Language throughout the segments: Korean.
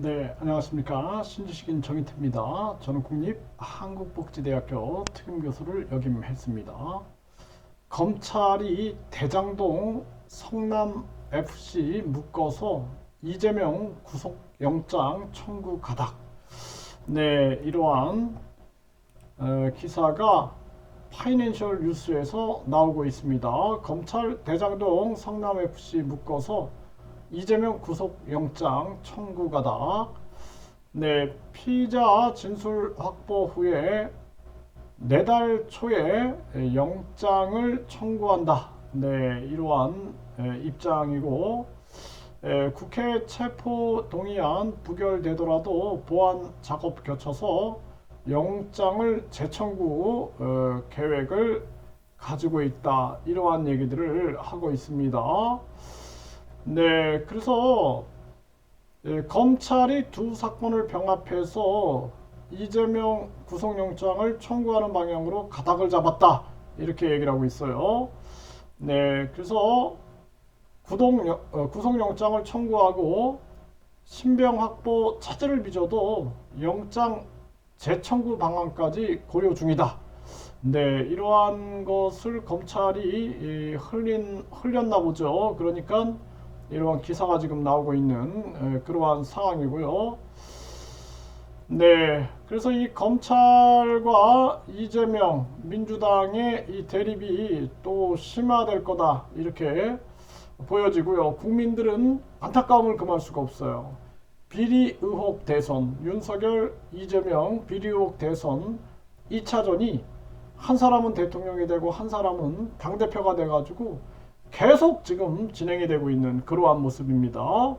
네, 안녕하십니까. 신지식인 정희태입니다. 저는 국립한국복지대학교 특임교수를 역임했습니다. 검찰이 대장동 성남FC 묶어서 이재명 구속영장 청구 가닥. 네, 이러한 어, 기사가 파이낸셜 뉴스에서 나오고 있습니다. 검찰 대장동 성남FC 묶어서 이재명 구속영장 청구가다. 네, 피의자 진술 확보 후에 내달 초에 영장을 청구한다. 네, 이러한 에, 입장이고 에, 국회 체포 동의안 부결되더라도 보안 작업 겹쳐서 영장을 재청구 어, 계획을 가지고 있다. 이러한 얘기들을 하고 있습니다. 네, 그래서 예, 검찰이 두 사건을 병합해서 이재명 구속영장을 청구하는 방향으로 가닥을 잡았다 이렇게 얘기를 하고 있어요. 네, 그래서 구동, 어, 구속영장을 청구하고 신병 확보 차질을 빚어도 영장 재청구 방안까지 고려 중이다. 네, 이러한 것을 검찰이 이, 흘린 흘렸나 보죠. 그러니까 이러한 기사가 지금 나오고 있는 에, 그러한 상황이고요. 네, 그래서 이 검찰과 이재명 민주당의 이 대립이 또 심화될 거다 이렇게 보여지고요. 국민들은 안타까움을 금할 수가 없어요. 비리 의혹 대선 윤석열 이재명 비리 의혹 대선 2차전이 한 사람은 대통령이 되고 한 사람은 당 대표가 돼 가지고 계속 지금 진행이 되고 있는 그러한 모습입니다.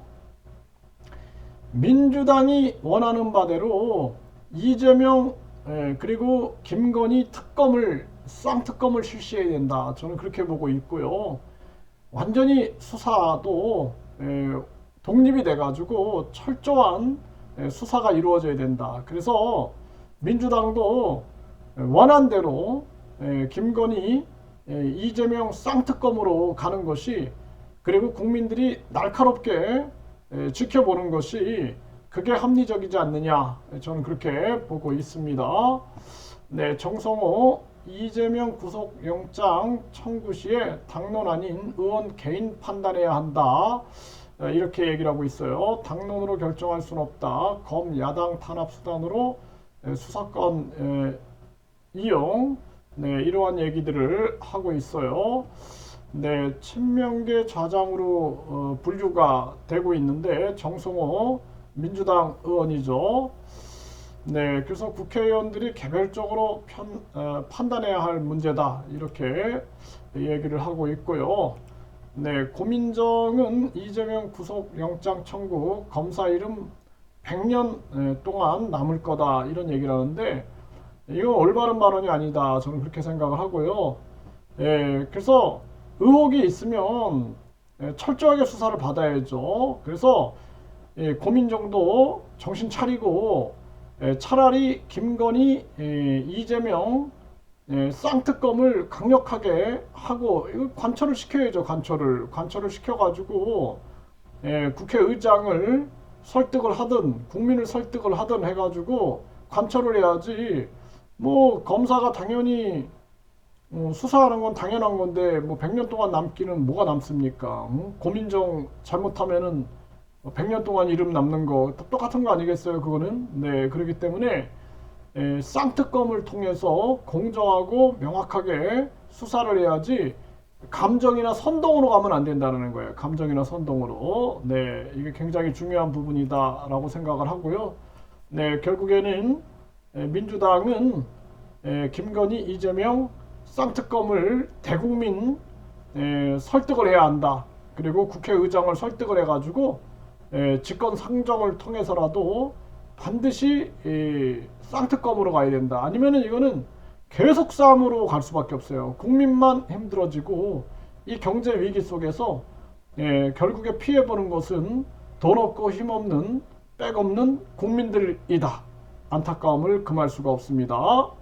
민주당이 원하는 바대로 이재명 예, 그리고 김건희 특검을 쌍특검을 실시해야 된다. 저는 그렇게 보고 있고요. 완전히 수사도 예, 독립이 돼가지고 철저한 예, 수사가 이루어져야 된다. 그래서 민주당도 원한대로 예, 김건희 예, 이재명 쌍특검으로 가는 것이 그리고 국민들이 날카롭게 예, 지켜보는 것이 그게 합리적이지 않느냐 저는 그렇게 보고 있습니다. 네, 정성호 이재명 구속영장 청구 시에 당론 아닌 의원 개인 판단해야 한다. 예, 이렇게 얘기를 하고 있어요. 당론으로 결정할 수는 없다. 검 야당 탄압 수단으로 예, 수사권 예, 이용 네, 이러한 얘기들을 하고 있어요. 네, 친명계 좌장으로 어, 분류가 되고 있는데 정성호 민주당 의원이죠. 네, 그래서 국회의원들이 개별적으로 편, 어, 판단해야 할 문제다 이렇게 얘기를 하고 있고요. 네, 고민정은 이재명 구속영장 청구 검사 이름 100년 동안 남을 거다 이런 얘기를 하는데 이건 올바른 발언이 아니다. 저는 그렇게 생각을 하고요. 예, 그래서 의혹이 있으면 예, 철저하게 수사를 받아야죠. 그래서 예, 고민 정도 정신 차리고 예, 차라리 김건희, 예, 이재명 예, 쌍특검을 강력하게 하고 이거 관철을 시켜야죠. 관철을 관철을 시켜가지고 예, 국회의장을 설득을 하든 국민을 설득을 하든 해가지고 관철을 해야지. 뭐 검사가 당연히 어, 수사하는 건 당연한 건데 뭐 100년 동안 남기는 뭐가 남습니까? 응? 고민정 잘못하면은 100년 동안 이름 남는 거 똑같은 거 아니겠어요? 그거는 네 그렇기 때문에 에, 쌍특검을 통해서 공정하고 명확하게 수사를 해야지 감정이나 선동으로 가면 안 된다는 거예요. 감정이나 선동으로 네 이게 굉장히 중요한 부분이다라고 생각을 하고요. 네 결국에는 에, 민주당은 에, 김건희 이재명 쌍특검을 대국민 에, 설득을 해야 한다. 그리고 국회의장을 설득을 해가지고 에, 직권 상정을 통해서라도 반드시 이, 쌍특검으로 가야 된다. 아니면은 이거는 계속 싸움으로 갈 수밖에 없어요. 국민만 힘들어지고 이 경제 위기 속에서 예, 결국에 피해 보는 것은 돈 없고 힘 없는 백 없는 국민들이다. 안타까움을 금할 수가 없습니다.